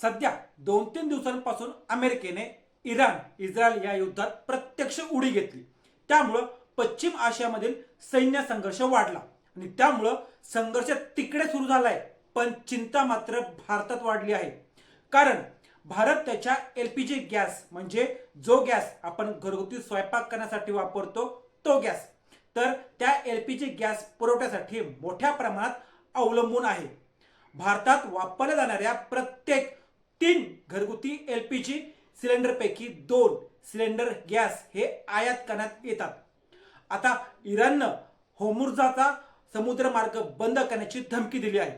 सध्या दोन तीन दिवसांपासून अमेरिकेने इराण इस्रायल या युद्धात प्रत्यक्ष उडी घेतली. त्यामुळं पश्चिम आशियामधील सैन्य संघर्ष वाढला आणि त्यामुळं संघर्ष तिकडे सुरू झालाय पण चिंता मात्र भारतात वाढली आहे. कारण भारत त्याच्या एल पी जी गॅस म्हणजे जो गॅस आपण घरगुती स्वयंपाक करण्यासाठी वापरतो तो गॅस. तर त्या एल पी जी गॅस पुरवठ्यासाठी मोठ्या प्रमाणात अवलंबून आहे. भारतात वापरल्या जाणाऱ्या प्रत्येक तीन घरगुती एल पी जी सिलेंडरपैकी दोन सिलेंडर गॅस हे आयात करण्यात येतात. आता इराणनं होमुर्जाचा समुद्र मार्ग बंद करण्याची धमकी दिली आहे.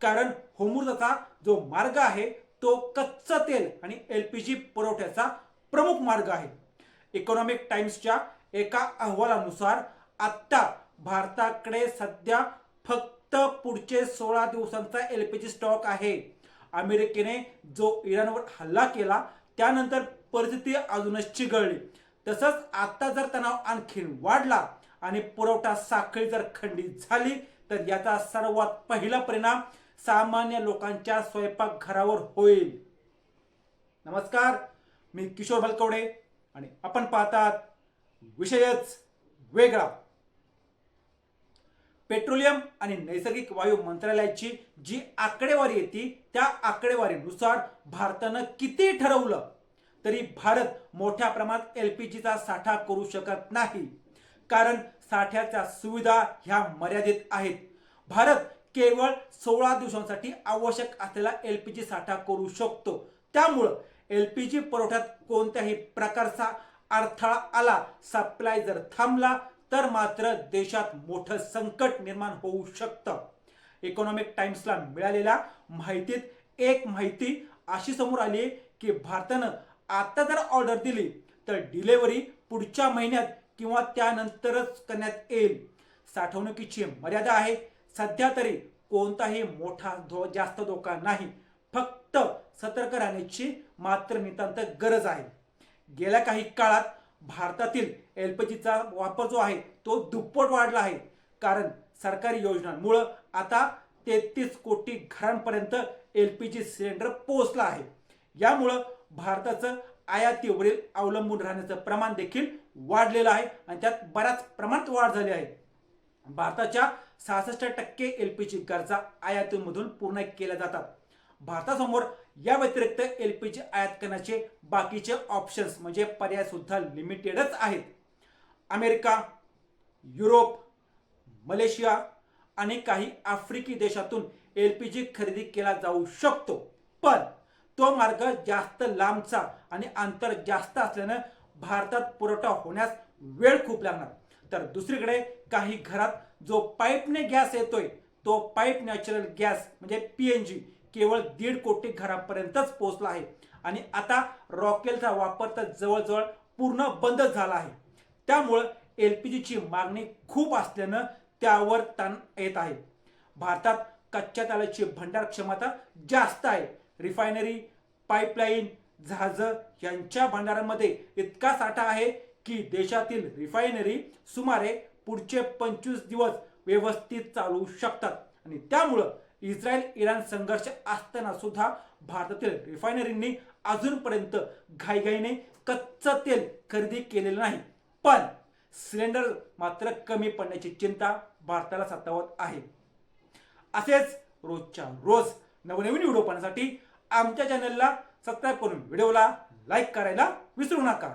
कारण होमुर्जाचा जो मार्ग आहे तो कच्चं तेल आणि एल पी जी पुरवठ्याचा प्रमुख मार्ग आहे. इकॉनॉमिक टाइम्सच्या एका अहवालानुसार आत्ता भारताकडे सध्या फक्त पुढचे सोळा दिवसांचा एल पी जी स्टॉक आहे. अमेरिकेने जो इराणवर हल्ला केला त्यानंतर परिस्थिती अजूनच चिघळली. तसंच आता जर तणाव आणखीन वाढला आणि पुरवठा साखळी जर खंडित झाली तर याचा सर्वात पहिला परिणाम सामान्य लोकांच्या स्वयंपाकघरावर होईल. नमस्कार मी किशोर बलकवडे आणि आपण पाहतात विषयच वेगळा. पेट्रोलियम आणि नैसर्गिक वायू मंत्रालयाची जी आकडेवारी येते त्या आकडेवारीनुसार भारतानं किती ठरवलं तरी भारत मोठ्या प्रमाणात एल पी जीचा साठा करू शकत नाही. कारण साठ्याच्या सुविधा ह्या मर्यादित आहेत. भारत केवळ सोळा दिवसांसाठी आवश्यक असलेला एल पी जी साठा करू शकतो. त्यामुळं एल पी जी पुरवठ्यात कोणत्याही प्रकारचा अडथळा आला सप्लाय जर थांबला तर मात्र देशात मोठं संकट निर्माण होऊ शकतं. इकॉनॉमिक टाइम्सला मिळालेल्या माहितीत एक माहिती अशी समोर आली की भारतानं आता जर ऑर्डर दिली तर डिलेवरी पुढच्या महिन्यात किंवा त्यानंतरच करण्यात येईल. साठवणुकीची मर्यादा आहे. सध्या तरी कोणताही मोठा धो जास्त धोका नाही. फक्त सतर्क राहण्याची मात्र नितांत गरज आहे. गेल्या काही काळात भारतातील एल पी जीचा वापर जो आहे तो दुप्पट वाढला आहे. कारण सरकारी योजनांमुळं आता तेहतीस कोटी घरांपर्यंत एल पी जी सिलेंडर पोहोचला आहे. यामुळं भारताचं आयातीवरील अवलंबून राहण्याचं प्रमाण देखील वाढलेलं आहे आणि त्यात बऱ्याच प्रमाणात वाढ झाली आहे. भारताच्या सहासष्ट टक्के एल पी जी गरजा आयातीमधून पूर्ण केल्या जातात. भारतासमोर या व्यतिरिक्त एल पी जी आयात करण्याचे बाकीचे ऑप्शन्स म्हणजे पर्याय सुद्धा लिमिटेडच आहेत. अमेरिका युरोप मलेशिया आणि काही आफ्रिकी देशातून एल पी जी खरेदी केला जाऊ शकतो. पण तो मार्ग जास्त लांबचा आणि अंतर जास्त असल्यानं भारतात पुरवठा होण्यास वेळ खूप लागणार. तर दुसरीकडे काही घरात जो पाईपने गॅस येतोय तो पाईप नॅचरल गॅस म्हणजे पी एन जी केवळ दीड कोटी घरापर्यंतच पोहोचला आहे. आणि आता रॉकेलचा वापर तर जवळजवळ पूर्ण बंद झाला आहे. त्यामुळं एल पी जीची मागणी खूप असल्यानं त्यावर ताण येत आहे. भारतात कच्च्या तेलाची भंडार क्षमता जास्त आहे. रिफायनरी पाईपलाईन जहाजं यांच्या भंडारामध्ये इतका साठा आहे की देशातील रिफायनरी सुमारे पुढचे पंचवीस दिवस व्यवस्थित चालू शकतात. आणि त्यामुळं इस्रायल इराण संघर्ष असताना सुद्धा भारतातील रिफायनरींनी अजूनपर्यंत घाईघाईने कच्चं तेल खरेदी केलेलं नाही. पण सिलेंडर मात्र कमी पडण्याची चिंता भारताला सतावत आहे. असेच रोजच्या रोज नवनवीन व्हिडिओ पाहण्यासाठी आमच्या चॅनलला सबस्क्राईब करून व्हिडिओला लाईक करायला विसरू नका.